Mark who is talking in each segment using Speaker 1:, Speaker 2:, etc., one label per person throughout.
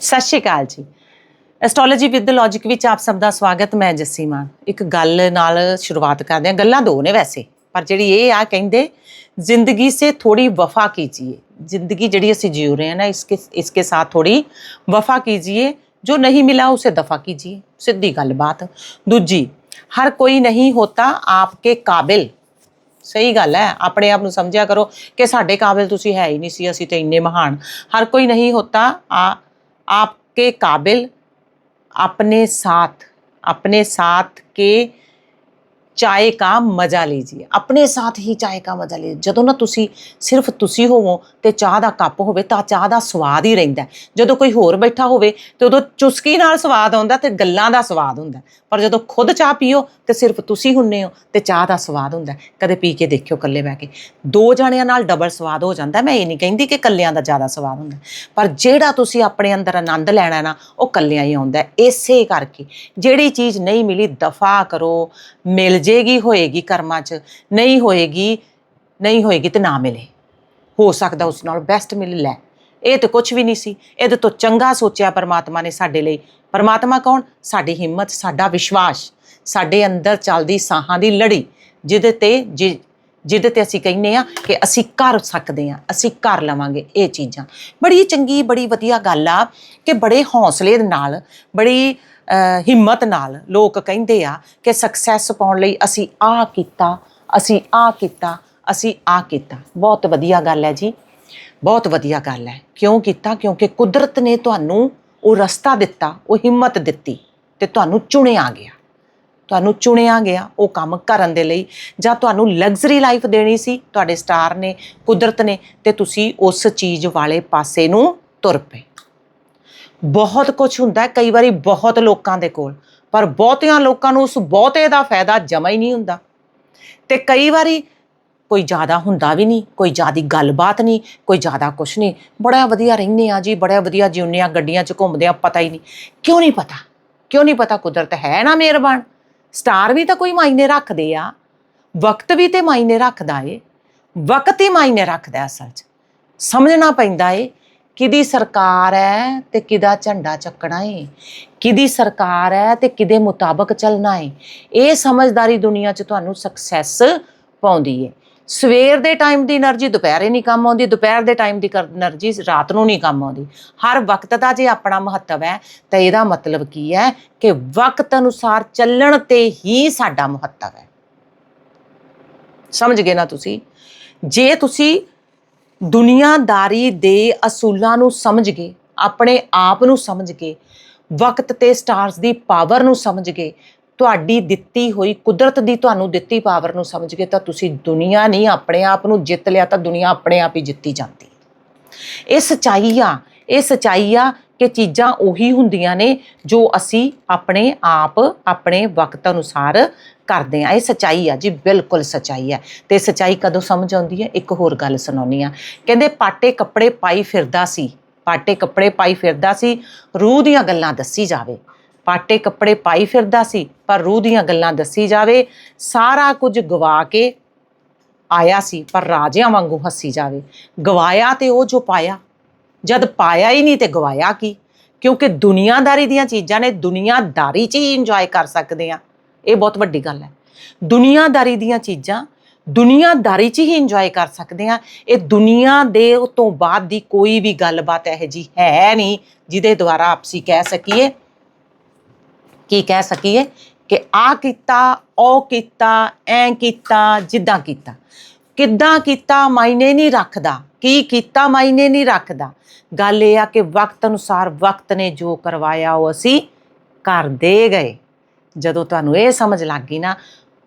Speaker 1: ਸਤਿ ਸ਼੍ਰੀ ਅਕਾਲ ਜੀ। Astrology with logic ਵਿੱਚ ਆਪ ਸਭ ਦਾ ਸਵਾਗਤ, ਮੈਂ ਜੱਸੀ ਮਾਨ ਇੱਕ ਗੱਲ ਨਾਲ ਸ਼ੁਰੂਆਤ ਕਰਦੇ ਹਾਂ। ਗੱਲਾਂ ਦੋ ਨੇ ਵੈਸੇ, ਪਰ ਜਿਹੜੀ ਇਹ ਆ ਕਹਿੰਦੇ, ਜ਼ਿੰਦਗੀ ਸੇ ਥੋੜੀ ਵਫਾ ਕੀਜੀਏ। ਜ਼ਿੰਦਗੀ ਜਿਹੜੀ ਅਸੀਂ ਜੀ ਰਹੇ ਹਾਂ ਨਾ ਇਸਕੇ ਇਸਕੇ ਸਾਥ ਥੋੜੀ ਵਫਾ ਕੀਜੀਏ। ਜੋ ਨਹੀਂ ਮਿਲਾ, ਉਸੇ ਦਫਾ ਕੀਜੀਏ। ਸਿੱਧੀ ਗੱਲ ਬਾਤ। ਦੂਜੀ, ਹਰ ਕੋਈ ਨਹੀਂ ਹੋਤਾ ਆਪਕੇ ਕਾਬਿਲ। ਸਹੀ ਗੱਲ ਹੈ। ਆਪਣੇ ਆਪ ਨੂੰ ਸਮਝਿਆ ਕਰੋ ਕਿ ਸਾਡੇ ਕਾਬਿਲ ਤੁਸੀਂ ਹੈ ਹੀ ਨਹੀਂ ਸੀ, ਅਸੀਂ ਤੇ ਇੰਨੇ ਮਹਾਨ। ਹਰ ਕੋਈ ਨਹੀਂ ਹੋਤਾ ਆ आपके काबिल अपने साथ अपने साथ के ਚਾਏ ਕਾ ਮਜ਼ਾ ਲੀਜੀਏ। ਆਪਣੇ ਸਾਥ ਹੀ ਚਾਏ ਕਾ ਮਜ਼ਾ ਲੀਜੀਏ। ਜਦੋਂ ਨਾ ਤੁਸੀਂ ਸਿਰਫ ਤੁਸੀਂ ਹੋਵੋ ਤੇ ਚਾਹ ਦਾ ਕੱਪ ਹੋਵੇ ਤਾਂ ਚਾਹ ਦਾ ਸਵਾਦ ਹੀ ਰਹਿੰਦਾ ਜਦੋਂ ਕੋਈ ਹੋਰ ਬੈਠਾ ਹੋਵੇ ਤੇ ਉਦੋਂ ਚੁਸਕੀ ਨਾਲ ਸਵਾਦ ਆਉਂਦਾ ਤੇ ਗੱਲਾਂ ਦਾ ਸਵਾਦ ਹੁੰਦਾ ਪਰ ਜਦੋਂ ਖੁਦ ਚਾਹ ਪੀਓ ਤੇ ਸਿਰਫ ਤੁਸੀਂ ਹੁੰਨੇ ਹੋ ਤੇ ਚਾਹ ਦਾ ਸਵਾਦ ਹੁੰਦਾ ਕਦੇ ਪੀ ਕੇ ਦੇਖਿਓ ਇਕੱਲੇ ਬਹਿ ਕੇ। ਦੋ ਜਣਿਆਂ ਨਾਲ ਡਬਲ ਸਵਾਦ ਹੋ ਜਾਂਦਾ ਮੈਂ ਇਹ ਨਹੀਂ ਕਹਿੰਦੀ ਕਿ ਇਕੱਲਿਆਂ ਦਾ ਜ਼ਿਆਦਾ ਸਵਾਦ ਹੁੰਦਾ ਪਰ ਜਿਹੜਾ ਤੁਸੀਂ ਆਪਣੇ ਅੰਦਰ ਆਨੰਦ ਲੈਣਾ ਨਾ, ਉਹ ਇਕੱਲਿਆਂ ਹੀ ਆਉਂਦਾ ਇਸੇ ਕਰਕੇ ਜਿਹੜੀ ਚੀਜ਼ ਨਹੀਂ ਮਿਲੀ, ਦਫਾ ਕਰੋ, ਮਿਲ ਜੇਗੀ ਹੋਏਗੀ ਕਰਮਾਂ 'ਚ, ਨਹੀਂ ਹੋਏਗੀ ਨਹੀਂ ਹੋਏਗੀ ਤੇ ਨਾ ਮਿਲੇ। ਹੋ ਸਕਦਾ ਉਸ ਨਾਲ ਬੈਸਟ ਮਿਲ ਲੈ। ਇਹ ਤੇ ਕੁਝ ਵੀ ਨਹੀਂ ਸੀ। ਇਹਦੇ ਤੋਂ ਚੰਗਾ ਸੋਚਿਆ ਪਰਮਾਤਮਾ ਨੇ ਸਾਡੇ ਲਈ। ਪਰਮਾਤਮਾ ਕੌਣ? ਸਾਡੀ ਹਿੰਮਤ, ਸਾਡਾ ਵਿਸ਼ਵਾਸ, ਸਾਡੇ ਅੰਦਰ ਚੱਲਦੀ ਸਾਹਾਂ ਦੀ ਲੜੀ, ਜਿਹਦੇ ਤੇ ਜਿ- ਜਿਹਦੇ ਤੇ ਅਸੀਂ ਕਹਿੰਨੇ ਆ ਕਿ ਅਸੀਂ ਕਰ ਸਕਦੇ ਆ ਅਸੀਂ ਕਰ ਲਵਾਂਗੇ ਇਹ ਚੀਜ਼ਾਂ। ਬੜੀ ਚੰਗੀ, ਬੜੀ ਵਧੀਆ ਗੱਲ ਆ ਕਿ ਬੜੇ ਹੌਸਲੇ ਦੇ ਨਾਲ, ਬੜੀ ਹਿੰਮਤ ਨਾਲ ਲੋਕ ਕਹਿੰਦੇ ਆ ਕਿ ਸਕਸੈਸ ਪਾਉਣ ਲਈ ਅਸੀਂ ਆ ਕੀਤਾ, ਅਸੀਂ ਆ ਕੀਤਾ, ਅਸੀਂ ਆ ਕੀਤਾ। ਬਹੁਤ ਵਧੀਆ ਗੱਲ ਹੈ ਜੀ। ਬਹੁਤ ਵਧੀਆ ਗੱਲ ਹੈ। ਕਿਉਂ ਕੀਤਾ? ਕਿਉਂਕਿ ਕੁਦਰਤ ਨੇ ਤੁਹਾਨੂੰ ਉਹ ਰਸਤਾ ਦਿੱਤਾ, ਉਹ ਹਿੰਮਤ ਦਿੱਤੀ ਤੇ ਤੁਹਾਨੂੰ ਚੁਣਿਆ ਗਿਆ। ਤੁਹਾਨੂੰ ਚੁਣਿਆ ਗਿਆ ਉਹ ਕੰਮ ਕਰਨ ਦੇ ਲਈ ਜਾਂ ਤੁਹਾਨੂੰ ਲਗਜ਼ਰੀ ਲਾਈਫ ਦੇਣੀ ਸੀ, ਤੁਹਾਡੇ ਸਟਾਰ ਨੇ, ਕੁਦਰਤ ਨੇ ਤੇ ਤੁਸੀਂ ਉਸ ਚੀਜ਼ ਵਾਲੇ ਪਾਸੇ ਨੂੰ ਤੁਰ ਪਏ। ਬਹੁਤ ਕੁਝ ਹੁੰਦਾ ਕਈ ਵਾਰੀ ਬਹੁਤ ਲੋਕਾਂ ਦੇ ਕੋਲ, ਪਰ ਬਹੁਤਿਆਂ ਲੋਕਾਂ ਨੂੰ ਉਸ ਬਹੁਤੇ ਦਾ ਫਾਇਦਾ ਜਮਾ ਹੀ ਨਹੀਂ ਹੁੰਦਾ। ਤੇ ਕਈ ਵਾਰੀ ਕੋਈ ਜ਼ਿਆਦਾ ਹੁੰਦਾ ਵੀ ਨਹੀਂ, ਕੋਈ ਜ਼ਿਆਦੀ ਗੱਲਬਾਤ ਨਹੀਂ, ਕੋਈ ਜ਼ਿਆਦਾ ਕੁਛ ਨਹੀਂ। ਬੜਾ ਵਧੀਆ ਰਹਿੰਦੇ ਆ ਜੀ, ਬੜਾ ਵਧੀਆ ਜਿਉਂਦੇ ਆ ਗੱਡੀਆਂ 'ਚ ਘੁੰਮਦੇ ਆ ਪਤਾ ਹੀ ਨਹੀਂ। ਕਿਉਂ ਨਹੀਂ ਪਤਾ? ਕਿਉਂ ਨਹੀਂ ਪਤਾ ਕੁਦਰਤ ਹੈ ਨਾ ਮਿਹਰਬਾਨ? ਸਟਾਰ ਵੀ ਤਾਂ ਕੋਈ ਮਾਇਨੇ ਰੱਖਦੇ ਆ, ਵਕਤ ਵੀ ਤੇ ਮਾਇਨੇ ਰੱਖਦਾ ਏ, ਵਕਤ ਹੀ ਮਾਇਨੇ ਰੱਖਦਾ ਅਸਲ 'ਚ। ਸਮਝਣਾ ਪੈਂਦਾ ਏ, ਕਿਹਦੀ ਸਰਕਾਰ ਹੈ ਤੇ ਕਿਹਦਾ ਝੰਡਾ ਚੱਕਣਾ ਏ, ਕਿਹਦੀ ਸਰਕਾਰ ਹੈ ਤੇ ਕਿਹਦੇ ਮੁਤਾਬਕ ਚੱਲਣਾ ਏ। ਇਹ ਸਮਝਦਾਰੀ ਦੁਨੀਆ 'ਚ ਤੁਹਾਨੂੰ ਸਕਸੈਸ ਪਾਉਂਦੀ ਏ। ਸਵੇਰ ਦੇ ਟਾਈਮ ਦੀ એનર્ਜੀ, ਦੁਪਹਿਰੇ ਨਹੀਂ ਕੰਮ ਆਉਂਦੀ, ਦੁਪਹਿਰ ਦੇ ਟਾਈਮ ਦੀ એનર્ਜੀ, ਰਾਤ ਨੂੰ ਨਹੀਂ ਕੰਮ ਆਉਂਦੀ। ਹਰ ਵਕਤ ਦਾ ਜੇ ਆਪਣਾ ਮਹੱਤਵ ਹੈ, ਤਾਂ ਇਹਦਾ ਮਤਲਬ ਕੀ ਹੈ ਕਿ ਵਕਤ ਅਨੁਸਾਰ ਚੱਲਣ ਤੇ ਹੀ ਸਾਡਾ ਮਹੱਤਵ ਹੈ। ਸਮਝ ਗਏ ਨਾ ਤੁਸੀਂ? ਜੇ ਤੁਸੀਂ ਦੁਨੀਆਦਾਰੀ ਦੇ ਅਸੂਲਾਂ ਨੂੰ ਸਮਝ ਗਏ, ਆਪਣੇ ਆਪ ਨੂੰ ਸਮਝ ਗਏ, ਵਕਤ ਤੇ ਸਟਾਰਸ ਦੀ ਪਾਵਰ ਨੂੰ ਸਮਝ ਗਏ ਤੁਹਾਡੀ ਦਿੱਤੀ ਹੋਈ ਕੁਦਰਤ ਦੀ ਤੁਹਾਨੂੰ ਦਿੱਤੀ ਪਾਵਰ ਨੂੰ ਸਮਝ ਕੇ ਤਾਂ ਤੁਸੀਂ ਦੁਨੀਆ ਨਹੀਂ, ਆਪਣੇ ਆਪ ਨੂੰ ਜਿੱਤ ਲਿਆ ਤਾਂ ਦੁਨੀਆ ਆਪਣੇ ਆਪ ਹੀ ਜਿੱਤੀ ਜਾਂਦੀ ਇਹ ਸਚਾਈ ਆ, ਇਹ ਸਚਾਈ ਆ ਕਿ ਚੀਜ਼ਾਂ ਉਹੀ ਹੁੰਦੀਆਂ ਨੇ ਜੋ ਅਸੀਂ ਆਪਣੇ ਆਪ, ਆਪਣੇ ਵਕਤ ਅਨੁਸਾਰ ਕਰਦੇ ਆ ਇਹ ਸਚਾਈ ਆ ਜੀ, ਬਿਲਕੁਲ ਸਚਾਈ ਆ ਤੇ ਸਚਾਈ ਕਦੋਂ ਸਮਝ ਆਉਂਦੀ ਹੈ? ਇੱਕ ਹੋਰ ਗੱਲ ਸੁਣਾਉਣੀ ਆ ਕਹਿੰਦੇ ਪਾਟੇ ਕੱਪੜੇ ਪਾਈ ਫਿਰਦਾ ਸੀ, ਪਾਟੇ ਕੱਪੜੇ ਪਾਈ ਫਿਰਦਾ ਸੀ, ਰੂਹ ਦੀਆਂ ਗੱਲਾਂ ਦੱਸੀ ਜਾਵੇ। ਪਾਟੇ ਕੱਪੜੇ ਪਾਈ ਫਿਰਦਾ ਸੀ, ਪਰ ਰੂਹ ਦੀਆਂ ਗੱਲਾਂ ਦੱਸੀ ਜਾਵੇ, ਸਾਰਾ ਕੁਝ ਗਵਾ ਕੇ ਆਇਆ ਸੀ, ਪਰ ਰਾਜਿਆਂ ਵਾਂਗੂ ਹੱਸੀ ਜਾਵੇ। ਗਵਾਇਆ ਤੇ ਉਹ ਜੋ ਪਾਇਆ, ਜਦ ਪਾਇਆ ਹੀ ਨਹੀਂ ਤੇ ਗਵਾਇਆ ਕੀ? ਕਿਉਂਕਿ ਦੁਨੀਆਦਾਰੀ ਦੀਆਂ ਚੀਜ਼ਾਂ ਨੇ ਦੁਨੀਆਦਾਰੀ 'ਚ ਹੀ ਇੰਜੋਏ ਕਰ ਸਕਦੇ ਆ ਇਹ ਬਹੁਤ ਵੱਡੀ ਗੱਲ ਹੈ। ਦੁਨੀਆਦਾਰੀ ਦੀਆਂ ਚੀਜ਼ਾਂ ਦੁਨੀਆਦਾਰੀ 'ਚ ਹੀ ਇੰਜੋਏ ਕਰ ਸਕਦੇ ਆ ਇਹ ਦੁਨੀਆ ਦੇ ਤੋਂ ਬਾਅਦ ਦੀ ਕੋਈ ਵੀ ਗੱਲਬਾਤ ਇਹੋ ਜੀ ਹੈ ਨਹੀਂ, ਜਿਹਦੇ ਦੁਆਰਾ ਆਪਸੀ ਕਹਿ ਸਕੀਏ ਕੀ ਕਹਿ ਸਕੀਏ ਕਿ ਆ ਕੀਤਾ, ਉਹ ਕੀਤਾ, ਐ ਕੀਤਾ, ਜਿੱਦਾਂ ਕੀਤਾ। ਕਿੱਦਾਂ ਕੀਤਾ ਮਾਇਨੇ ਨਹੀਂ ਰੱਖਦਾ, ਕੀ ਕੀਤਾ ਮਾਇਨੇ ਨਹੀਂ ਰੱਖਦਾ। ਗੱਲ ਇਹ ਆ ਕਿ ਵਕਤ ਅਨੁਸਾਰ ਵਕਤ ਨੇ ਜੋ ਕਰਵਾਇਆ ਉਹ ਅਸੀਂ ਕਰਦੇ ਗਏ। ਜਦੋਂ ਤੁਹਾਨੂੰ ਇਹ ਸਮਝ ਲੱਗ ਗਈ ਨਾ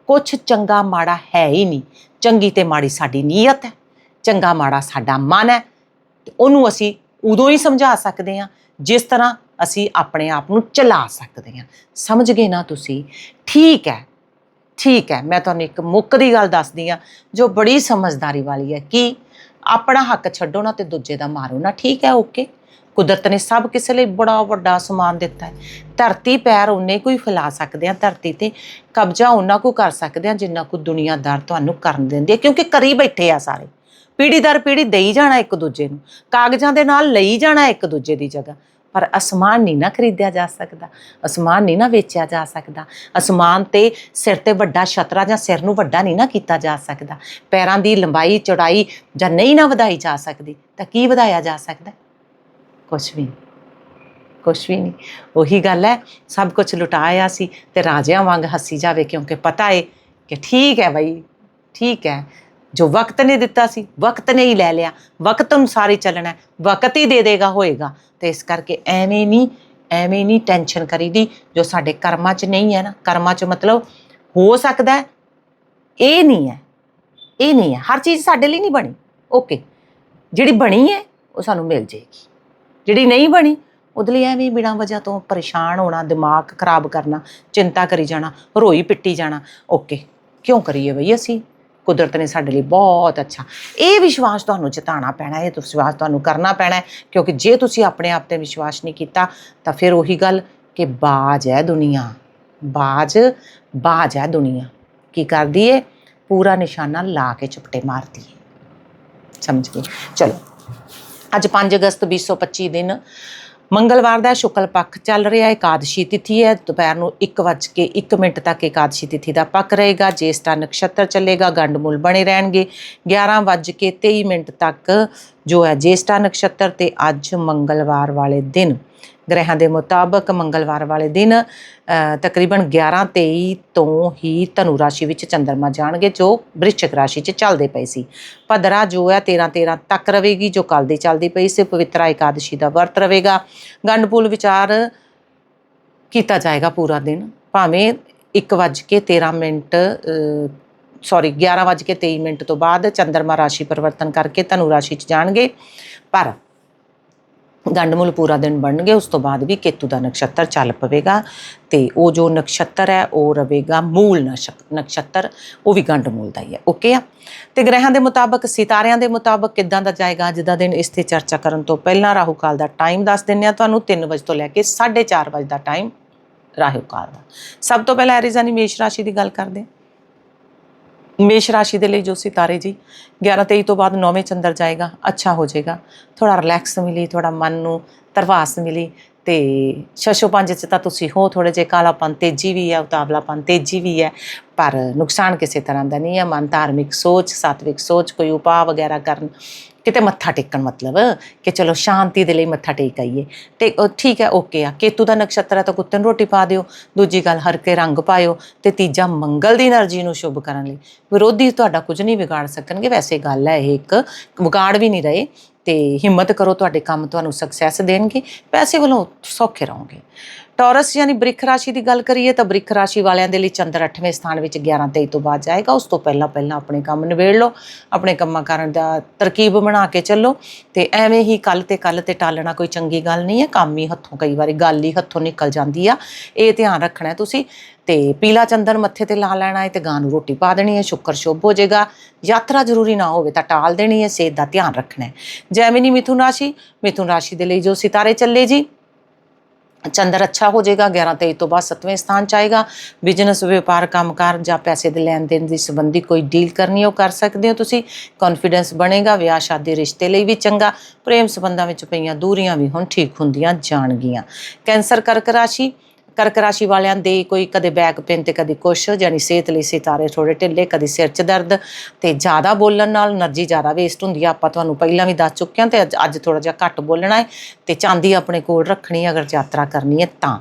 Speaker 1: ਕੁਝ ਚੰਗਾ ਮਾੜਾ ਹੈ ਹੀ ਨਹੀਂ। ਚੰਗੀ ਤੇ ਮਾੜੀ ਸਾਡੀ ਨੀਅਤ ਹੈ। ਚੰਗਾ ਮਾੜਾ ਸਾਡਾ ਮਨ ਹੈ। ਉਹਨੂੰ ਅਸੀਂ ਉਦੋਂ ਹੀ ਸਮਝਾ ਸਕਦੇ ਹਾਂ, ਜਿਸ ਤਰ੍ਹਾਂ ਅਸੀਂ ਆਪਣੇ ਆਪ ਨੂੰ ਚਲਾ ਸਕਦੇ ਹਾਂ। ਸਮਝ ਗਏ ਨਾ ਤੁਸੀਂ? ਠੀਕ ਹੈ ਠੀਕ ਹੈ, ਮੈਂ ਤੁਹਾਨੂੰ ਇੱਕ ਮੁੱਕ ਦੀ ਗੱਲ ਦੱਸਦੀ ਆ ਜੋ ਬੜੀ ਸਮਝਦਾਰੀ ਵਾਲੀ ਹੈ ਕਿ ਆਪਣਾ ਹੱਕ ਛੱਡੋ ਨਾ ਤੇ ਦੂਜੇ ਦਾ ਮਾਰੋ ਨਾ, ਠੀਕ ਹੈ, ਓਕੇ? ਕੁਦਰਤ ਨੇ ਸਭ ਕਿਸੇ ਲਈ ਬੜਾ ਵੱਡਾ ਸਮਾਨ ਦਿੱਤਾ ਹੈ। ਧਰਤੀ ਪੈਰ ਉਹਨੇ ਕੋਈ ਫੈਲਾ ਸਕਦੇ ਆ ਧਰਤੀ ਤੇ ਕਬਜ਼ਾ ਉਹਨਾਂ ਕੋ ਕਰ ਸਕਦੇ ਆ ਜਿੰਨਾ ਕੋ ਦੁਨੀਆਦਾਰ ਤੁਹਾਨੂੰ ਕਰਨ ਦਿੰਦੀ ਹੈ, ਕਿਉਂਕਿ ਕਰੀ ਬੈਠੇ ਆ ਸਾਰੇ। ਪੀੜੀ ਦਰ ਪੀੜੀ ਦੇਈ ਜਾਣਾ ਇੱਕ ਦੂਜੇ ਨੂੰ। ਕਾਗਜ਼ਾਂ ਦੇ ਨਾਲ ਲਈ ਜਾਣਾ ਇੱਕ ਦੂਜੇ ਦੀ ਜਗ੍ਹਾ। ਪਰ ਅਸਮਾਨ ਨਹੀਂ ਨਾ ਖਰੀਦਿਆ ਜਾ ਸਕਦਾ। ਅਸਮਾਨ ਨਹੀਂ ਨਾ ਵੇਚਿਆ ਜਾ ਸਕਦਾ। ਅਸਮਾਨ ਤੇ ਸਿਰ ਤੇ ਵੱਡਾ ਛਤਰਾ ਜਾਂ ਸਿਰ ਨੂੰ ਵੱਡਾ ਨਹੀਂ ਨਾ ਕੀਤਾ ਜਾ ਸਕਦਾ। ਪੈਰਾਂ ਦੀ ਲੰਬਾਈ, ਚੌੜਾਈ ਜਾਂ ਨਹੀਂ ਨਾ ਵਧਾਈ ਜਾ ਸਕਦੀ, ਤਾਂ ਕੀ ਵਧਾਇਆ ਜਾ ਸਕਦਾ? ਕੁਛ ਵੀ ਨਹੀਂ। ਕੁਛ ਵੀ ਨਹੀਂ। ਉਹੀ ਗੱਲ ਹੈ, ਸਭ ਕੁਝ ਲੁਟਾਇਆ ਸੀ ਤੇ ਰਾਜਿਆਂ ਵਾਂਗ ਹੱਸੀ ਜਾਵੇ ਕਿਉਂਕਿ ਪਤਾ ਏ ਕਿ ਠੀਕ ਹੈ ਬਈ, ਠੀਕ ਹੈ। ਜੋ ਵਕਤ ਨੇ ਦਿੱਤਾ ਸੀ, ਵਕਤ ਨੇ ਹੀ ਲੈ ਲਿਆ। ਵਕਤ ਅਨੁਸਾਰ ਹੀ ਚੱਲਣਾ ਵਕਤ ਹੀ ਦੇ ਦੇਗਾ ਹੋਏਗਾ। ਤੇ ਇਸ ਕਰਕੇ ਐਵੇਂ ਨਹੀਂ ਐਵੇਂ ਨਹੀਂ ਟੈਨਸ਼ਨ ਕਰੀਦੀ ਜੋ ਸਾਡੇ ਕਰਮਾਂ 'ਚ ਨਹੀਂ ਹੈ ਨਾ। ਕਰਮਾਂ 'ਚ ਮਤਲਬ ਹੋ ਸਕਦਾ ਇਹ ਨਹੀਂ ਹੈ। ਇਹ ਨਹੀਂ ਹੈ। ਹਰ ਚੀਜ਼ ਸਾਡੇ ਲਈ ਨਹੀਂ ਬਣੀ। ਓਕੇ ਜਿਹੜੀ ਬਣੀ ਹੈ, ਉਹ ਸਾਨੂੰ ਮਿਲ ਜਾਏਗੀ। ਜਿਹੜੀ ਨਹੀਂ ਬਣੀ, ਉਹਦੇ ਲਈ ਐਵੇਂ ਬਿਨਾਂ ਵਜ੍ਹਾ ਤੋਂ ਪਰੇਸ਼ਾਨ ਹੋਣਾ, ਦਿਮਾਗ ਖਰਾਬ ਕਰਨਾ, ਚਿੰਤਾ ਕਰੀ ਜਾਣਾ, ਰੋਈ ਪਿੱਟੀ ਜਾਣਾ। ਓਕੇ ਕਿਉਂ ਕਰੀਏ ਬਈ ਅਸੀਂ? ਕੁਦਰਤ ਨੇ ਸਾਡੇ ਲਈ ਬਹੁਤ ਅੱਛਾ। ਇਹ ਵਿਸ਼ਵਾਸ ਤੁਹਾਨੂੰ ਜਿਤਾਉਣਾ ਪੈਣਾ ਹੈ, ਇਹ ਵਿਸ਼ਵਾਸ ਤੁਹਾਨੂੰ ਕਰਨਾ ਪੈਣਾ ਕਿਉਂਕਿ ਜੇ ਤੁਸੀਂ ਆਪਣੇ ਆਪ ਤੇ ਵਿਸ਼ਵਾਸ ਨਹੀਂ ਕੀਤਾ ਤਾਂ ਫਿਰ ਉਹੀ ਗੱਲ ਕਿ ਬਾਜ ਹੈ ਦੁਨੀਆ। ਬਾਜ ਬਾਜ ਹੈ ਦੁਨੀਆ। ਕੀ ਕਰਦੀ ਏ? ਪੂਰਾ ਨਿਸ਼ਾਨਾ ਲਾ ਕੇ ਚੁਪਟੇ ਮਾਰਦੀ ਏ। ਸਮਝ ਗਏ ਚਲੋ। ਅੱਜ 5 ਅਗਸਤ 2025 ਦਿਨ ਮੰਗਲਵਾਰ ਦਾ ਸ਼ੁਕਲ ਪੱਖ ਚੱਲ ਰਿਹਾ। ਏਕਾਦਸ਼ੀ ਤਿਥੀ ਹੈ। ਦੁਪਹਿਰ ਨੂੰ 1:01 ਮਿੰਟ ਤੱਕ ਏਕਾਦਸ਼ੀ ਤਿਥੀ ਦਾ ਪੱਖ ਰਹੇਗਾ। ਜੇਸ਼ਟਾ ਨਕਸ਼ਤਰ ਚੱਲੇਗਾ। ਗੰਡ ਗੰਡਮੂਲ ਬਣੇ ਰਹਿਣਗੇ। 11:23 ਮਿੰਟ ਤੱਕ ਜੋ ਹੈ ਜੇਸ਼ਟਾ ਨਕਸ਼ਤਰ ਤੇ ਅੱਜ ਮੰਗਲਵਾਰ ਵਾਲੇ ਦਿਨ ਗ੍ਰਹਿਾਂ ਦੇ ਮੁਤਾਬਕ ਮੰਗਲਵਾਰ ਵਾਲੇ ਦਿਨ ਤਕਰੀਬਨ ਤਕਰੀਬਨ 11:23 ਤੋਂ ਹੀ ਧਨੂ ਰਾਸ਼ੀ ਵਿੱਚ ਚੰਦਰਮਾ ਜਾਣਗੇ, ਜੋ ਵ੍ਰਿਸ਼ਚਿਕ ਰਾਸ਼ੀ 'ਚ ਚੱਲਦੇ ਪਏ ਸੀ। ਭਦਰਾ ਜੋ ਹੈ 13 13 ਤੱਕ ਰਹੇਗੀ, ਜੋ ਕੱਲ ਦੀ ਚੱਲਦੀ ਪਈ ਸੀ, ਪਵਿੱਤਰਾ ਇਕਾਦਸ਼ੀ ਦਾ ਵਰਤ ਰਵੇਗਾ ਗੰਡਪੂਲ ਵਿਚਾਰ ਕੀਤਾ ਜਾਏਗਾ ਪੂਰਾ ਦਿਨ, ਭਾਵੇਂ 1:13 ਮਿੰਟ ਸੌਰੀ 11:23 ਮਿੰਟ ਤੋਂ ਬਾਅਦ ਚੰਦਰਮਾ ਰਾਸ਼ੀ ਪਰਿਵਰਤਨ ਕਰਕੇ ਧਨੂ ਰਾਸ਼ੀ 'ਚ ਜਾਣਗੇ। ਪਰ ਗੰਡਮੂਲ ਪੂਰਾ ਦਿਨ ਬਣਨਗੇ, ਉਸ ਤੋਂ ਬਾਅਦ ਵੀ ਕੇਤੂ ਦਾ ਨਕਸ਼ਤਰ ਚੱਲ ਪਵੇਗਾ ਤੇ ਉਹ ਜੋ ਨਕਸ਼ਤਰ ਹੈ, ਉਹ ਰਵੇਗਾ ਮੂਲ ਨਸ਼ਕ- ਨਕਸ਼ਤਰ, ਉਹ ਵੀ ਗੰਡਮੂਲ ਦਾ ਹੀ ਹੈ ਓਕੇ ਆ? ਤੇ ਗ੍ਰਹਿਾਂ ਦੇ ਮੁਤਾਬਕ, ਸਿਤਾਰਿਆਂ ਦੇ ਮੁਤਾਬਕ ਕਿੱਦਾਂ ਦਾ ਜਾਏਗਾ? ਅੱਜ ਦਾ ਦਿਨ ਇਸ ਤੇ ਚਰਚਾ ਕਰਨ ਤੋਂ ਪਹਿਲਾਂ ਰਾਹੂ ਕਾਲ ਦਾ ਟਾਈਮ ਦੱਸ ਦਿੰਨੇ ਆ ਤੁਹਾਨੂੰ 3 ਵਜੇ ਤੋਂ ਲੈ ਕੇ 4:30 ਵਜੇ ਦਾ ਟਾਈਮ ਰਾਹੂ ਕਾਲ ਦਾ। ਸਭ ਤੋਂ ਪਹਿਲਾਂ ਐਰੀਜ਼ਾਨੀ ਮੇਸ਼ ਰਾਸ਼ੀ ਦੀ ਗੱਲ ਕਰਦੇ ਹਾਂ। ਮੇਸ਼ ਰਾਸ਼ੀ ਦੇ ਲਈ ਜੋ ਸਿਤਾਰੇ ਜੀ 11 23 ਤੋਂ ਬਾਅਦ ਨੌਵੇਂ ਚੰਦਰ ਜਾਏਗਾ ਅੱਛਾ ਹੋ ਜਾਏਗਾ ਥੋੜਾ ਰਿਲੈਕਸ ਮਿਲੀ ਥੋੜਾ ਮਨ ਨੂੰ ਤਰਵਾਸ ਮਿਲੀ ਤੇ ਛਸ਼ੋ ਪੰਜ ਚ ਤਾਂ ਤੁਸੀਂ ਹੋ ਥੋੜੇ ਜੇ ਕਾਲਾਪਨ ਤੇਜ਼ੀ ਵੀ ਹੈ ਉਤਾਵਲਾਪਨ ਤੇਜ਼ੀ ਵੀ ਹੈ ਪਰ ਨੁਕਸਾਨ ਕਿਸੇ ਤਰ੍ਹਾਂ ਦਾ ਨਹੀਂ ਹੈ ਮਨ ਧਾਰਮਿਕ ਸੋਚ ਸਾਤਵਿਕ ਸੋਚ ਕੋਈ ਉਪਾਅ ਵਗੈਰਾ ਕਰਨ ਕਿਤੇ ਮੱਥਾ ਟੇਕਣ ਮਤਲਬ ਕਿ ਚਲੋ ਸ਼ਾਂਤੀ ਦੇ ਲਈ ਮੱਥਾ ਟੇਕ ਆਈਏ। ਤੇ ਠੀਕ ਹੈ, ਓਕੇ ਆ। ਕੇਤੂ ਦਾ ਨਕਸ਼ਤਰ ਆ, ਤਾਂ ਕੁੱਤੇ ਨੂੰ ਰੋਟੀ ਪਾ ਦਿਓ। ਦੂਜੀ ਗੱਲ, ਹਰ ਕੇ ਰੰਗ ਪਾਇਓ ਤੇ ਤੀਜਾ, ਮੰਗਲ ਦੀ એનર્ਜੀ ਨੂੰ ਸ਼ੁਭ ਕਰਨ ਲਈ। ਵਿਰੋਧੀ ਤੁਹਾਡਾ ਕੁਝ ਨਹੀਂ ਵਿਗਾੜ ਸਕਣਗੇ। ਵੈਸੇ ਗੱਲ ਹੈ ਇਹ ਇੱਕ, ਵਿਗਾੜ ਵੀ ਨਹੀਂ ਰਹੇ ਤੇ ਹਿੰਮਤ ਕਰੋ ਤੁਹਾਡੇ ਕੰਮ ਤੁਹਾਨੂੰ ਸਕਸੈਸ ਦੇਣਗੇ। ਪੈਸੇ ਵੱਲੋਂ ਸੌਖੇ ਰਹੋਗੇ। ਟੌਰਸ ਯਾਨੀ ਬ੍ਰਿਖ ਰਾਸ਼ੀ ਦੀ ਗੱਲ ਕਰੀਏ ਤਾਂ ਬ੍ਰਿਖ ਰਾਸ਼ੀ ਵਾਲਿਆਂ ਦੇ ਲਈ ਚੰਦਰ 8ਵੇਂ ਸਥਾਨ ਵਿੱਚ 11 23 ਤੋਂ ਬਾਅਦ ਜਾਏਗਾ। ਉਸ ਤੋਂ ਪਹਿਲਾਂ ਪਹਿਲਾਂ ਆਪਣੇ ਕੰਮ ਨਿਬੇੜ ਲਓ, ਆਪਣੇ ਕੰਮਾਂ ਕਰਨ ਦਾ ਤਰਕੀਬ ਬਣਾ ਕੇ ਚੱਲੋ ਤੇ ਐਵੇਂ ਹੀ ਕੱਲ ਤੇ ਕੱਲ ਤੇ ਟਾਲਣਾ ਕੋਈ ਚੰਗੀ ਗੱਲ ਨਹੀਂ ਹੈ। ਕੰਮ ਹੀ ਹੱਥੋਂ, ਕਈ ਵਾਰੀ ਗੱਲ ਹੀ ਹੱਥੋਂ ਨਿਕਲ ਜਾਂਦੀ ਆ। ਇਹ ਧਿਆਨ ਰੱਖਣਾ ਤੁਸੀਂ ਤੇ ਪੀਲਾ ਚੰਦਨ ਮੱਥੇ ਤੇ ਲਾ ਲੈਣਾ ਹੈ ਤੇ ਗਾਂ ਨੂੰ ਰੋਟੀ ਪਾ ਦੇਣੀ ਹੈ, ਸ਼ੁੱਕਰ ਸ਼ੁਭ ਹੋ ਜਾਏਗਾ। ਯਾਤਰਾ ਜ਼ਰੂਰੀ ਨਾ ਹੋਵੇ ਤਾਂ ਟਾਲ ਦੇਣੀ ਹੈ, ਸਿਹਤ ਦਾ ਧਿਆਨ ਰੱਖਣਾ ਹੈ। ਜੈਮਿਨੀ ਮਿਥੁਨ ਰਾਸ਼ੀ ਮਿਥੁਨ ਰਾਸ਼ੀ ਦੇ ਲਈ ਜੋ ਸਿਤਾਰੇ ਚੱਲੇ ਜੀ। ਚੰਦਰ ਅੱਛਾ ਹੋ ਜਾਏਗਾ 11 23 ਤੋਂ ਬਾਅਦ 7ਵੇਂ ਸਥਾਨ ਚ ਆਏਗਾ। ਬਿਜ਼ਨਸ ਵਪਾਰ, ਕੰਮਕਾਰ ਜਾਂ ਪੈਸੇ ਦੇ ਲੈਣ ਦੇਣ ਦੀ ਸੰਬੰਧੀ ਕੋਈ ਡੀਲ ਕਰਨੀ ਹੈ, ਉਹ ਕਰ ਸਕਦੇ ਹੋ ਤੁਸੀਂ। ਕੌਨਫੀਡੈਂਸ ਬਣੇਗਾ, ਵਿਆਹ, ਸ਼ਾਦੀ, ਰਿਸ਼ਤੇ ਲਈ ਵੀ ਚੰਗਾ। ਪ੍ਰੇਮ ਸੰਬੰਧਾਂ ਵਿੱਚ ਪਈਆਂ ਦੂਰੀਆਂ ਵੀ ਹੁਣ ਠੀਕ ਹੁੰਦੀਆਂ ਜਾਣਗੀਆਂ। ਕੈਂਸਰ ਕਰਕ ਰਾਸ਼ੀ ਕਰਕ ਰਾਸ਼ੀ ਵਾਲਿਆਂ ਦੇ ਕੋਈ ਕਦੇ ਬੈਕ ਪੇਨ ਤੇ ਕਦੇ ਕੁਛ ਜਾਨੀ ਸਿਹਤ ਲਈ ਸਿਤਾਰੇ ਥੋੜੇ ਢਿੱਲੇ ਕਦੇ ਸਿਰ 'ਚ ਦਰਦ ਤੇ ਜ਼ਿਆਦਾ ਬੋਲਣ ਨਾਲ એનર્ਜੀ ਜ਼ਿਆਦਾ ਵੇਸਟ ਹੁੰਦੀ ਆ। ਆਪਾਂ ਤੁਹਾਨੂੰ ਪਹਿਲਾਂ ਵੀ ਦੱਸ ਚੁੱਕੇ ਹਾਂ ਤੇ ਅੱਜ- ਅੱਜ ਥੋੜਾ ਜਿਹਾ ਘੱਟ ਬੋਲਣਾ ਹੈ ਤੇ ਚਾਂਦੀ ਆਪਣੇ ਕੋਲ ਰੱਖਣੀ ਹੈ ਅਗਰ ਯਾਤਰਾ ਕਰਨੀ ਹੈ ਤਾਂ।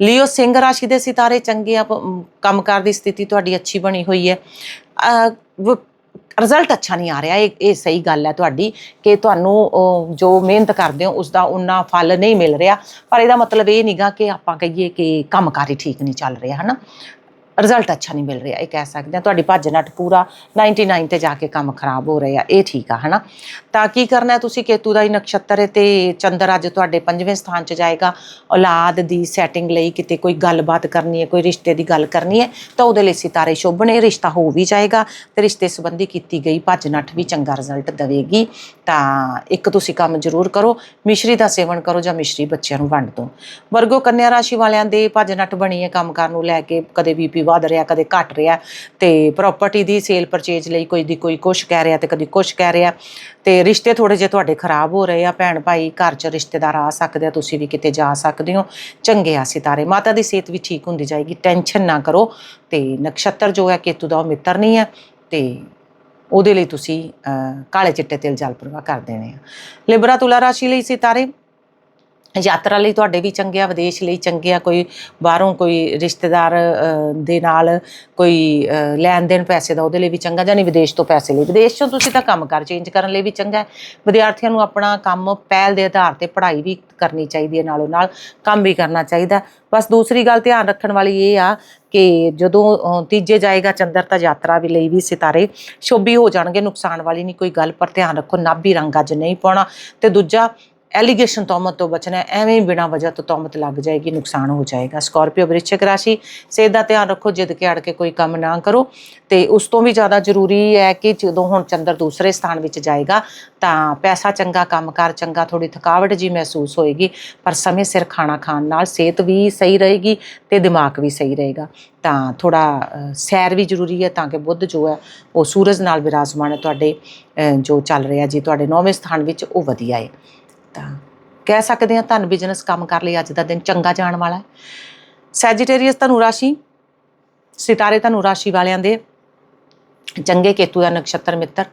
Speaker 1: ਲਿਓ ਸਿੰਘ ਰਾਸ਼ੀ ਦੇ ਸਿਤਾਰੇ ਚੰਗੇ ਆ ਪ- ਅਮ, ਕੰਮਕਾਰ ਦੀ ਸਥਿਤੀ ਤੁਹਾਡੀ ਅੱਛੀ ਬਣੀ ਹੋਈ ਹੈ। ਅਹ, ਰਿਜ਼ਲਟ ਅੱਛਾ ਨਹੀਂ ਆ ਰਿਹਾ ਇਹ ਇਹ ਸਹੀ ਗੱਲ ਹੈ ਤੁਹਾਡੀ ਕਿ ਤੁਹਾਨੂੰ ਅਹ, ਜੋ ਮਿਹਨਤ ਕਰਦੇ ਹੋ ਉਸ ਦਾ ਉਨਾ ਫਲ ਨਹੀਂ ਮਿਲ ਰਿਹਾ। ਪਰ ਇਹਦਾ ਮਤਲਬ ਇਹ ਨਹੀਂਗਾ ਕਿ ਆਪਾਂ ਕਹੀਏ ਕਿ ਕੰਮਕਾਰ ਹੀ ਠੀਕ ਨਹੀਂ ਚੱਲ ਰਿਹਾ ਹਨਾ? ਰਿਜ਼ਲਟ ਅੱਛਾ ਨਹੀਂ ਮਿਲ ਰਿਹਾ, ਇਹ ਕਹਿ ਸਕਦੇ ਹਾਂ। ਤੁਹਾਡੀ ਭੱਜ ਨੱਠ ਪੂਰਾ 99 ਤੇ ਜਾ ਕੇ ਕੰਮ ਖਰਾਬ ਹੋ ਰਿਹਾ ਇਹ ਠੀਕ ਆ, ਹਨਾ? ਤਾਂ ਕੀ ਕਰਨਾ ਹੈ ਤੁਸੀਂ? ਕੇਤੂ ਦਾ ਹੀ ਨਕਸ਼ਤਰ ਹੈ ਤੇ ਚੰਦਰ ਅੱਜ ਤੁਹਾਡੇ ਪੰਜਵੇਂ ਸਥਾਨ 'ਚ ਜਾਏਗਾ। ਔਲਾਦ ਦੀ ਸੈਟਿੰਗ ਲਈ ਕਿਤੇ ਕੋਈ ਗੱਲਬਾਤ ਕਰਨੀ ਹੈ, ਕੋਈ ਰਿਸ਼ਤੇ ਦੀ ਗੱਲ ਕਰਨੀ ਹੈ, ਤਾਂ ਉਹਦੇ ਲਈ ਸਿਤਾਰੇ ਸ਼ੋਭਣੇ ਰਿਸ਼ਤਾ ਹੋ ਵੀ ਜਾਏਗਾ ਤੇ ਰਿਸ਼ਤੇ ਸੰਬੰਧੀ ਕੀਤੀ ਗਈ ਭੱਜ ਨੱਠ ਵੀ ਚੰਗਾ ਰਿਜ਼ਲਟ ਦੇਵੇਗੀ। ਤਾਂ ਇੱਕ ਤੁਸੀਂ ਕੰਮ ਜ਼ਰੂਰ ਕਰੋ, ਮਿਸ਼ਰੀ ਦਾ ਸੇਵਨ ਕਰੋ ਜਾਂ ਮਿਸ਼ਰੀ ਬੱਚਿਆਂ ਨੂੰ ਵੰਡ ਦਿਓ। ਵਰਗੋ ਕੰਨਿਆ ਰਾਸ਼ੀ ਵਾਲਿਆਂ ਦੇ ਭੱਜ ਨੱਠ ਬਣੀ ਹੈ ਕੰਮ ਕੰਮਕਾਰ ਨੂੰ ਲੈ ਕੇ, ਕਦੇ ਬੀਪੀ ਵੱਧ ਰਿਹਾ, ਕਦੇ ਘਟ ਰਿਹਾ ਤੇ ਪ੍ਰਾਪਰਟੀ ਦੀ ਸੇਲ ਪਰਚੇਜ ਲਈ ਕੋਈ ਦੀ ਕੋਈ ਕੁਛ ਕਹਿ ਰਿਹਾ ਤੇ ਕਦੀ ਕੁਛ ਕਹਿ ਰਿਹਾ। ਤੇ ਰਿਸ਼ਤੇ ਥੋੜੇ ਜਿਹੇ ਤੁਹਾਡੇ ਖਰਾਬ ਹੋ ਰਹੇ ਆ, ਭੈਣ ਭਾਈ, ਘਰ 'ਚ ਰਿਸ਼ਤੇਦਾਰ ਆ ਸਕਦੇ ਆ, ਤੁਸੀਂ ਵੀ ਕਿਤੇ ਜਾ ਸਕਦੇ ਹੋ। ਚੰਗੇ ਆ ਸਿਤਾਰੇ, ਮਾਤਾ ਦੀ ਸਿਹਤ ਵੀ ਠੀਕ ਹੁੰਦੀ ਜਾਏਗੀ, ਟੈਨਸ਼ਨ ਨਾ ਕਰੋ। ਤੇ ਨਕਸ਼ਤਰ ਜੋ ਹੈ ਕੇਤੂ ਦਾ ਉਹ ਮਿੱਤਰ ਨਹੀਂ ਹੈ ਤੇ ਉਹਦੇ ਲਈ ਤੁਸੀਂ ਕਾਲੇ ਚਿੱਟੇ ਤਿਲ ਜਲ ਪ੍ਰਵਾਹ ਕਰ ਦੇਣੇ ਆ। ਲਿਬਰਾ ਤੁਲਾ ਰਾਸ਼ੀ ਲਈ ਸਿਤਾਰੇ। ਯਾਤਰਾ ਲਈ ਤੁਹਾਡੇ ਵੀ ਚੰਗੇ ਆ, ਵਿਦੇਸ਼ ਲਈ ਚੰਗੇ ਆ, ਕੋਈ ਬਾਹਰੋਂ ਕੋਈ ਰਿਸ਼ਤੇਦਾਰ ਦੇ ਨਾਲ ਕੋਈ ਲੈਣ ਦੇਣ ਪੈਸੇ ਦਾ ਉਹਦੇ ਲਈ ਵੀ ਚੰਗਾ ਜਾਂ ਨਹੀਂ ਵਿਦੇਸ਼ ਤੋਂ ਪੈਸੇ ਲਈ? ਵਿਦੇਸ਼ ਚੋਂ ਤੁਸੀਂ ਤਾਂ ਕੰਮ ਕਰ ਚੇਂਜ ਕਰਨ ਲਈ ਵੀ ਚੰਗਾ ਵਿਦਿਆਰਥੀਆਂ ਨੂੰ ਆਪਣਾ ਕੰਮ ਪਹਿਲ ਦੇ ਆਧਾਰ ਤੇ ਪੜ੍ਹਾਈ ਵੀ ਕਰਨੀ ਚਾਹੀਦੀ ਹੈ ਨਾਲੋਂ ਨਾਲ, ਕੰਮ ਵੀ ਕਰਨਾ ਚਾਹੀਦਾ ਬਸ ਦੂਸਰੀ ਗੱਲ ਧਿਆਨ ਰੱਖਣ ਵਾਲੀ ਇਹ ਆ ਕਿ ਜਦੋਂ ਤੀਜੇ ਜਾਏਗਾ ਚੰਦਰ ਤਾਂ ਯਾਤਰਾ ਵੀ ਲਈ ਵੀ ਸਿਤਾਰੇ ਸ਼ੋਭੀ ਹੋ ਜਾਣਗੇ, ਨੁਕਸਾਨ ਵਾਲੀ ਨਹੀਂ ਕੋਈ ਗੱਲ, ਪਰ ਧਿਆਨ ਰੱਖੋ, ਨਾਭੀ ਰੰਗ ਅੱਜ ਨਹੀਂ ਪਾਉਣਾ ਤੇ ਦੂਜਾ ਐਲੀਗੇਸ਼ਨ ਤੌਮਤ ਤੋਂ ਬਚਣਾ ਹੈ। ਐਵੇਂ ਹੀ ਬਿਨਾਂ ਵਜ੍ਹਾ ਤੋਂ ਤੌਮਤ ਲੱਗ ਜਾਏਗੀ, ਨੁਕਸਾਨ ਹੋ ਜਾਏਗਾ। ਸਕਾਰਪੀਓ ਵ੍ਰਿਸ਼ਚਿਕ ਰਾਸ਼ੀ, ਸਿਹਤ ਦਾ ਧਿਆਨ ਰੱਖੋ, ਜਿੱਦ ਕੇ ਅੜ ਕੇ ਕੋਈ ਕੰਮ ਨਾ ਕਰੋ। ਤੇ ਉਸ ਤੋਂ ਵੀ ਜ਼ਿਆਦਾ ਜ਼ਰੂਰੀ ਹੈ ਕਿ ਜਦੋਂ ਹੁਣ ਚੰਦਰ ਦੂਸਰੇ ਸਥਾਨ ਵਿੱਚ ਜਾਏਗਾ, ਤਾਂ ਪੈਸਾ ਚੰਗਾ, ਕੰਮਕਾਰ ਚੰਗਾ ਥੋੜੀ ਥਕਾਵਟ ਜੀ ਮਹਿਸੂਸ ਹੋਏਗੀ, ਪਰ ਸਮੇਂ ਸਿਰ ਖਾਣਾ ਖਾਣ ਨਾਲ ਸਿਹਤ ਵੀ ਸਹੀ ਰਹੇਗੀ ਤੇ ਦਿਮਾਗ ਵੀ ਸਹੀ ਰਹੇਗਾ। ਤਾਂ ਥੋੜਾ ਸੈਰ ਵੀ ਜ਼ਰੂਰੀ ਹੈ, ਤਾਂ ਕਿ ਬੁੱਧ ਜੋ ਹੈ, ਉਹ ਸੂਰਜ ਨਾਲ ਵਿਰਾਜਮਾਨ ਹੈ। ਤੁਹਾਡੇ ਜੋ ਚੱਲ ਰਿਹਾ ਜੀ, ਤੁਹਾਡੇ ਨੌਵੇਂ ਸਥਾਨ ਵਿੱਚ ਉਹ ਵਧੀਆ ਹੈ। ਤਾਂ ਕਹਿ ਸਕਦੇ ਹਾਂ ਧਨ ਬਿਜ਼ਨਸ ਕੰਮ ਕਰ ਲਈ, ਅੱਜ ਦਾ ਦਿਨ ਚੰਗਾ ਜਾਣ ਵਾਲਾ ਹੈ। ਸੈਜੀਟੇਰੀਅਸ ਧਨੂ ਰਾਸ਼ੀ, ਸਿਤਾਰੇ ਧਨੂ ਰਾਸ਼ੀ ਵਾਲਿਆਂ ਦੇ। ਚੰਗੇ ਕੇਤੂ ਦਾ ਨਕਸ਼ਤਰ ਮਿੱਤਰ।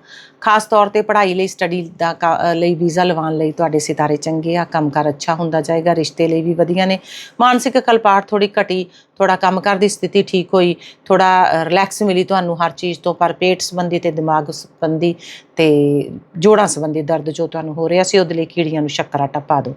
Speaker 1: ਖਾਸ ਤੌਰ ਤੇ ਪੜ੍ਹਾਈ ਲਈ ਸਟੱਡੀ ਦਾ ਲਈ ਵੀਜ਼ਾ ਲਵਾਉਣ ਲਈ ਤੁਹਾਡੇ ਸਿਤਾਰੇ ਚੰਗੇ ਆ, ਕੰਮਕਾਰ ਅੱਛਾ ਹੁੰਦਾ ਜਾਏਗਾ, ਰਿਸ਼ਤੇ ਲਈ ਵੀ ਵਧੀਆ ਨੇ। ਮਾਨਸਿਕ ਕਲਪਾਟ ਥੋੜੀ ਘਟੀ ਥੋੜਾ ਕੰਮਕਾਰ ਦੀ ਸਥਿਤੀ ਠੀਕ ਹੋਈ ਥੋੜਾ ਰਿਲੈਕਸ ਮਿਲੀ ਤੁਹਾਨੂੰ ਹਰ ਚੀਜ਼ ਤੋਂ, ਪਰ ਪੇਟ ਸੰਬੰਧੀ ਤੇ ਦਿਮਾਗ ਸੰਬੰਧੀ ਤੇ ਜੋੜਾਂ ਸੰਬੰਧੀ ਦਰਦ ਜੋ ਤੁਹਾਨੂੰ ਹੋ ਰਿਹਾ ਸੀ, ਉਹਦੇ ਲਈ ਕੀੜੀਆਂ ਨੂੰ ਸ਼ੱਕਰਾ ਟੱਪਾ ਦਿਓ।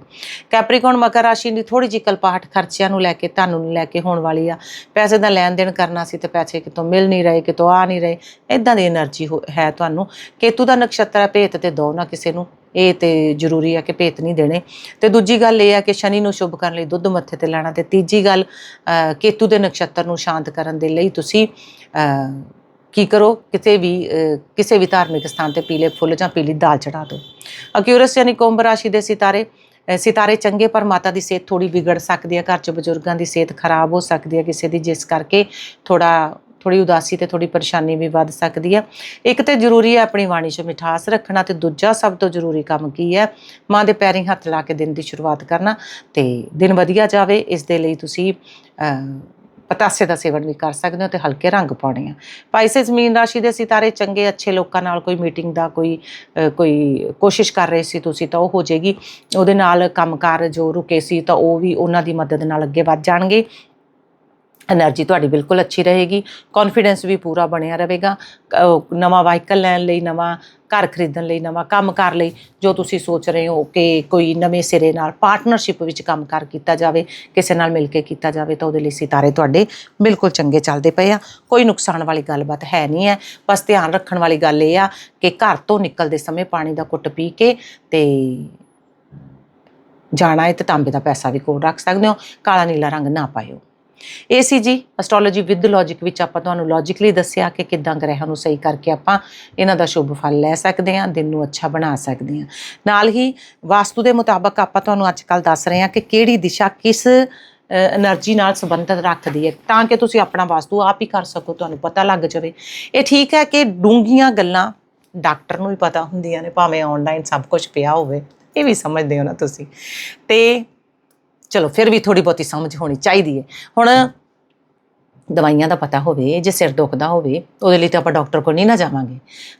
Speaker 1: ਕੈਪਰੀਕੌਨ ਮਕਰ ਰਾਸ਼ੀ ਦੀ ਥੋੜੀ ਜੀ ਕਲਪਾਹਟ ਖਰਚਿਆਂ ਨੂੰ ਲੈ ਕੇ, ਤੁਹਾਨੂੰ ਨੂੰ ਲੈ ਕੇ ਹੋਣ ਵਾਲੀ ਆ। ਪੈਸੇ ਦਾ ਲੈਣ ਦੇਣ ਕਰਨਾ ਸੀ ਤੇ ਪੈਸੇ ਕਿਤੋਂ ਮਿਲ ਨਹੀਂ ਰਹੇ, ਕਿਤੋਂ ਆ ਨਹੀਂ ਰਹੇ ਇਦਾਂ ਦੀ એનર્ਜੀ ਹੈ ਤੁਹਾਨੂੰ। ਕਿ ਕੇਤੂ ਦਾ ਨਕਸ਼ਤਰ ਹੈ, ਭੇਤ ਤੇ ਦੋ ਨਾ ਕਿਸੇ ਨੂੰ। ਇਹ ਤੇ ਜ਼ਰੂਰੀ ਹੈ ਕਿ ਭੇਤ ਨਹੀਂ ਦੇਣੇ। ਤੇ ਦੂਜੀ ਗੱਲ ਇਹ ਹੈ ਕਿ ਸ਼ਨੀ ਨੂੰ ਸ਼ੁਭ ਕਰਨ ਲਈ ਦੁੱਧ ਮੱਥੇ ਤੇ ਲੈਣਾ। ਤੇ ਤੀਜੀ ਗੱਲ ਕੇਤੂ ਦੇ ਨਕਸ਼ਤਰ ਨੂੰ ਸ਼ਾਂਤ ਕਰਨ ਦੇ ਲਈ ਤੁਸੀਂ ਕੀ ਕਰੋ? ਕਿਤੇ ਵੀ ਕਿਸੇ ਵੀ ਧਾਰਮਿਕ ਸਥਾਨ ਤੇ ਪੀਲੇ ਫੁੱਲ ਜਾਂ ਪੀਲੀ ਦਾਲ ਚੜਾ ਦਿਓ। ਅਕਿਊਰਸ ਯਾਨੀ ਕੁੰਭ ਰਾਸ਼ੀ ਦੇ ਸਿਤਾਰੇ ਸਿਤਾਰੇ ਚੰਗੇ, ਪਰ ਮਾਤਾ ਦੀ ਸਿਹਤ ਥੋੜੀ ਵਿਗੜ ਸਕਦੀ ਹੈ। ਘਰ 'ਚ ਬਜ਼ੁਰਗਾਂ ਦੀ ਸਿਹਤ ਖਰਾਬ ਹੋ ਸਕਦੀ ਹੈ ਕਿਸੇ ਦੀ, ਜਿਸ ਕਰਕੇ ਥੋੜਾ ਥੋੜੀ ਉਦਾਸੀ ਤੇ ਥੋੜੀ ਪਰੇਸ਼ਾਨੀ ਵੀ ਵੱਧ ਸਕਦੀ ਹੈ। ਇੱਕ ਤੇ ਜ਼ਰੂਰੀ ਹੈ ਆਪਣੀ ਬਾਣੀ 'ਚ ਮਿਠਾਸ ਰੱਖਣਾ ਤੇ ਦੂਜਾ ਸਭ ਤੋਂ ਜ਼ਰੂਰੀ ਕੰਮ ਕੀ ਹੈ? ਮਾਂ ਦੇ ਪੈਰੀਂ ਹੱਥ ਲਾ ਕੇ ਦਿਨ ਦੀ ਸ਼ੁਰੂਆਤ ਕਰਨਾ ਤੇ ਦਿਨ ਵਧੀਆ ਜਾਵੇ, ਇਸ ਦੇ ਲਈ ਤੁਸੀਂ ਪਤਾਸੇ ਦਾ ਸੇਵਨ ਵੀ ਕਰ ਸਕਦੇ ਹੋ ਤੇ ਹਲਕੇ ਰੰਗ ਪਾਉਣੇ ਆ। ਪਾਈਸੇ ਜ਼ਮੀਨ ਰਾਸ਼ੀ ਦੇ ਸਿਤਾਰੇ ਚੰਗੇ, ਅੱਛੇ ਲੋਕਾਂ ਨਾਲ ਕੋਈ ਮੀਟਿੰਗ ਦਾ ਕੋਈ ਕੋਈ ਕੋਸ਼ਿਸ਼ ਕਰ ਰਹੇ ਸੀ ਤੁਸੀਂ ਤਾਂ ਉਹ ਹੋ ਜਾਏਗੀ ਉਹਦੇ ਨਾਲ ਕੰਮਕਾਰ ਜੋ ਰੁਕੇ ਸੀ ਤਾਂ ਉਹ ਵੀ ਉਹਨਾਂ ਦੀ ਮਦਦ ਨਾਲ ਅੱਗੇ ਵੱਧ ਜਾਣਗੇ। ਐਨਰਜੀ ਤੁਹਾਡੀ ਬਿਲਕੁਲ ਅੱਛੀ ਰਹੇਗੀ ਕੌਨਫੀਡੈਂਸ ਵੀ ਪੂਰਾ ਬਣਿਆ ਰਹੇਗਾ ਨਵਾਂ ਵਾਹਕਲ ਲੈਣ ਲਈ, ਨਵਾਂ ਘਰ ਖਰੀਦਣ ਲਈ, ਨਵਾਂ ਕੰਮ ਕਰ ਲਈ, ਜੋ ਤੁਸੀਂ ਸੋਚ ਰਹੇ ਹੋ ਕਿ ਕੋਈ ਨਵੇਂ ਸਿਰੇ ਨਾਲ ਪਾਰਟਨਰਸ਼ਿਪ ਵਿੱਚ ਕੰਮ ਕਰ ਕੀਤਾ ਜਾਵੇ, ਕਿਸੇ ਨਾਲ ਮਿਲ ਕੇ ਕੀਤਾ ਜਾਵੇ, ਤਾਂ ਉਹਦੇ ਲਈ ਸਿਤਾਰੇ ਤੁਹਾਡੇ ਬਿਲਕੁਲ ਚੰਗੇ ਚੱਲਦੇ ਪਏ ਆ। ਕੋਈ ਨੁਕਸਾਨ ਵਾਲੀ ਗੱਲਬਾਤ ਹੈ ਨਹੀਂ ਹੈ। ਬਸ ਧਿਆਨ ਰੱਖਣ ਵਾਲੀ ਗੱਲ ਇਹ ਆ ਕਿ ਘਰ ਤੋਂ ਨਿਕਲਦੇ ਸਮੇਂ ਪਾਣੀ ਦਾ ਘੁੱਟ ਪੀ ਕੇ ਤੇ ਜਾਣਾ ਹੈ ਤੇ ਤਾਂਬੇ ਦਾ ਪੈਸਾ ਵੀ ਕੋਲ ਰੱਖ ਸਕਦੇ ਹੋ, ਕਾਲਾ ਨੀਲਾ ਰੰਗ ਨਾ ਪਾਇਓ। ਇਹ ਸੀ ਜੀ ਐਸਟ੍ਰੋਲੋਜੀ ਵਿਦ ਲੌਜੀਕ ਵਿੱਚ ਆਪਾਂ ਤੁਹਾਨੂੰ ਲੌਜੀਕਲੀ ਦੱਸਿਆ ਕਿ ਕਿੱਦਾਂ ਗ੍ਰਹਿਾਂ ਨੂੰ ਸਹੀ ਕਰਕੇ ਆਪਾਂ ਇਹਨਾਂ ਦਾ ਸ਼ੁਭ ਫਲ ਲੈ ਸਕਦੇ ਹਾਂ, ਦਿਨ ਨੂੰ ਅੱਛਾ ਬਣਾ ਸਕਦੇ ਹਾਂ। ਨਾਲ ਹੀ ਵਾਸਤੂ ਦੇ ਮੁਤਾਬਕ ਆਪਾਂ ਤੁਹਾਨੂੰ ਅੱਜ ਕੱਲ ਦੱਸ ਰਹੇ ਹਾਂ ਕਿ ਕਿਹੜੀ ਦਿਸ਼ਾ ਕਿਸ ਐਨਰਜੀ ਨਾਲ ਸੰਬੰਧਿਤ ਰੱਖਦੀ ਹੈ, ਤਾਂ ਕਿ ਤੁਸੀਂ ਆਪਣਾ ਵਾਸਤੂ ਆਪ ਹੀ ਕਰ ਸਕੋ, ਤੁਹਾਨੂੰ ਪਤਾ ਲੱਗ ਜਾਵੇ। ਇਹ ਠੀਕ ਹੈ ਕਿ ਡੂੰਗੀਆਂ ਗੱਲਾਂ ਡਾਕਟਰ ਨੂੰ ਵੀ ਪਤਾ ਹੁੰਦੀਆਂ ਨੇ, ਭਾਵੇਂ ਆਨਲਾਈਨ ਸਭ ਕੁਝ ਪਿਆ ਹੋਵੇ, ਇਹ ਵੀ ਸਮਝਦੇ ਹੋ ਨਾ ਤੁਸੀਂ। ਤੇ ਚਲੋ, ਫਿਰ ਵੀ ਥੋੜੀ ਬਹੁਤੀ ਸਮਝ ਹੋਣੀ ਚਾਹੀਦੀ ਹੈ। ਹੁਣ ਦਵਾਈਆਂ ਦਾ ਪਤਾ ਹੋਵੇ, ਜੇ ਸਿਰ ਦੁਖਦਾ ਹੋਵੇ, ਉਹਦੇ ਲਈ ਤਾਂ ਆਪਾਂ ਡਾਕਟਰ ਕੋਲ ਨਹੀਂ ਨਾ ਜਾਵਾਂਗੇ,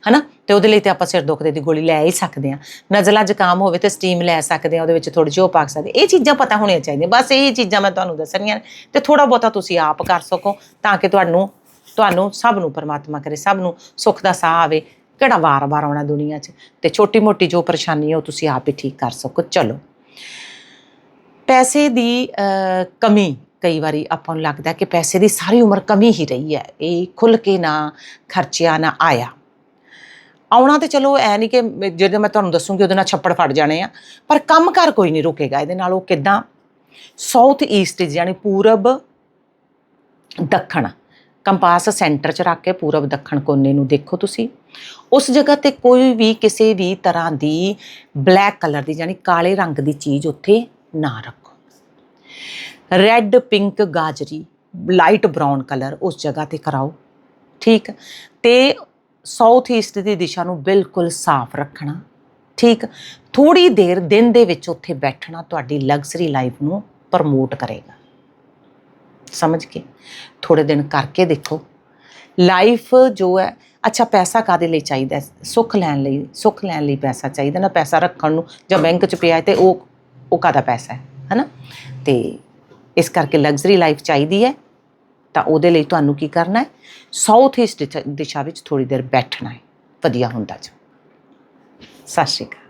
Speaker 1: ਹਨਾ? ਤੇ ਉਹਦੇ ਲਈ ਤੇ ਆਪਾਂ ਸਿਰ ਦੁਖਦੇ ਦੀ ਗੋਲੀ ਲੈ ਹੀ ਸਕਦੇ ਆ ਨਜ਼ਲਾ ਜ਼ੁਕਾਮ ਹੋਵੇ ਤੇ ਸਟੀਮ ਲੈ ਸਕਦੇ ਆ ਉਹਦੇ ਵਿੱਚ ਥੋੜੀ ਜਿਹੀ ਉਹ ਪਾ ਸਕਦੇ ਇਹ ਚੀਜ਼ਾਂ ਪਤਾ ਹੋਣੀਆਂ ਚਾਹੀਦੀਆਂ। ਬਸ ਇਹ ਚੀਜ਼ਾਂ ਮੈਂ ਤੁਹਾਨੂੰ ਦੱਸਣੀਆਂ ਨੇ ਤੇ ਥੋੜਾ ਬਹੁਤਾ ਤੁਸੀਂ ਆਪ ਕਰ ਸਕੋ ਤਾਂ ਕਿ ਤੁਹਾਨੂੰ ਤੁਹਾਨੂੰ ਸਭ ਨੂੰ ਪਰਮਾਤਮਾ ਕਰੇ, ਸਭ ਨੂੰ ਸੁੱਖ ਦਾ ਸਾਹ ਆਵੇ। ਕਿਹੜਾ ਵਾਰ-ਵਾਰ ਆਉਣਾ ਦੁਨੀਆ 'ਚ? ਤੇ ਛੋਟੀ-ਮੋਟੀ ਜੋ ਪਰੇਸ਼ਾਨੀ ਹੈ, ਉਹ ਤੁਸੀਂ ਆਪ ਹੀ ਠੀਕ ਕਰ ਸਕੋ। ਚਲੋ। ਪੈਸੇ ਦੀ ਕਮੀ ਕਈ ਵਾਰੀ ਆਪਾਂ ਨੂੰ ਲੱਗਦਾ ਕਿ ਪੈਸੇ ਦੀ ਸਾਰੀ ਉਮਰ ਕਮੀ ਹੀ ਰਹੀ ਹੈ। ਇਹ ਖੁੱਲ ਕੇ ਨਾ ਖਰਚਿਆ ਨਾ ਆਇਆ। ਆਉਣਾ ਤੇ ਚਲੋ ਐ ਨਹੀਂ ਕਿ ਜਿਹੜੇ ਮੈਂ ਤੁਹਾਨੂੰ ਦੱਸੂਗੀ ਉਹਦੇ ਨਾਲ ਛੱਪੜ ਫੜ ਜਾਣੇ ਆ, ਪਰ ਕੰਮ ਕਰ ਕੋਈ ਨਹੀਂ ਰੁਕੇਗਾ। ਇਹਦੇ ਨਾਲ ਉਹ ਕਿਦਾਂ? ਸਾਊਥ ਈਸਟ ਯਾਨੀ ਪੂਰਬ ਦੱਖਣ, ਕੰਪਾਸ ਸੈਂਟਰ 'ਚ ਰੱਖ ਕੇ ਪੂਰਬ ਦੱਖਣ ਕੋਨੇ ਨੂੰ ਦੇਖੋ ਤੁਸੀਂ। ਉਸ ਜਗ੍ਹਾ ਤੇ ਕੋਈ ਵੀ ਕਿਸੇ ਵੀ ਤਰ੍ਹਾਂ ਦੀ ਬਲੈਕ ਕਲਰ ਦੀ ਯਾਨੀ ਕਾਲੇ ਰੰਗ ਦੀ ਚੀਜ਼ ਉੱਥੇ ਨਾ ਰੱਖੋ। ਰੈੱਡ ਪਿੰਕ ਗਾਜਰੀ ਲਾਈਟ ਬ੍ਰਾਊਨ ਕਲਰ ਉਸ ਜਗ੍ਹਾ ਤੇ ਕਰਾਓ, ਠੀਕ? ਤੇ ਸਾਊਥ ਈਸਟ ਦੀ ਦਿਸ਼ਾ ਨੂੰ ਬਿਲਕੁਲ ਸਾਫ਼ ਰੱਖਣਾ, ਠੀਕ? ਥੋੜੀ ਦੇਰ ਦਿਨ ਦੇ ਵਿੱਚ ਉੱਥੇ ਬੈਠਣਾ ਤੁਹਾਡੀ ਲਗਜ਼ਰੀ ਲਾਈਫ ਨੂੰ ਪ੍ਰਮੋਟ ਕਰੇਗਾ। ਸਮਝ ਕੇ ਥੋੜੇ ਦਿਨ ਕਰਕੇ ਦੇਖੋ। ਲਾਈਫ ਜੋ ਹੈ, ਅੱਛਾ ਪੈਸਾ ਕਾਦੇ ਲਈ ਚਾਹੀਦਾ ਸੁੱਖ ਲੈਣ ਲਈ, ਸੁੱਖ ਲੈਣ ਲਈ ਪੈਸਾ ਚਾਹੀਦਾ ਨਾ ਪੈਸਾ ਰੱਖਣ ਨੂੰ, ਜਾਂ ਬੈਂਕ 'ਚ ਪਿਆ ਹੈ ਤੇ ਉਹ ਉਹ ਕਾਦਾ ਪੈਸਾ ਹੈ, ਹਨਾ? ਤੇ ਇਸ ਕਰਕੇ ਲਗਜ਼ਰੀ ਲਾਈਫ ਚਾਹੀਦੀ ਹੈ, ਤਾਂ ਉਹਦੇ ਲਈ ਤੁਹਾਨੂੰ ਕੀ ਕਰਨਾ ਹੈ? ਸਾਊਥ ਈਸਟ ਦਿਸ਼ਾ ਵਿੱਚ ਥੋੜੀ ਦੇਰ ਬੈਠਣਾ ਹੈ। ਵਧੀਆ ਹੁੰਦਾ ਜੀ ਸਤਿ ਸ਼੍ਰੀ ਅਕਾਲ।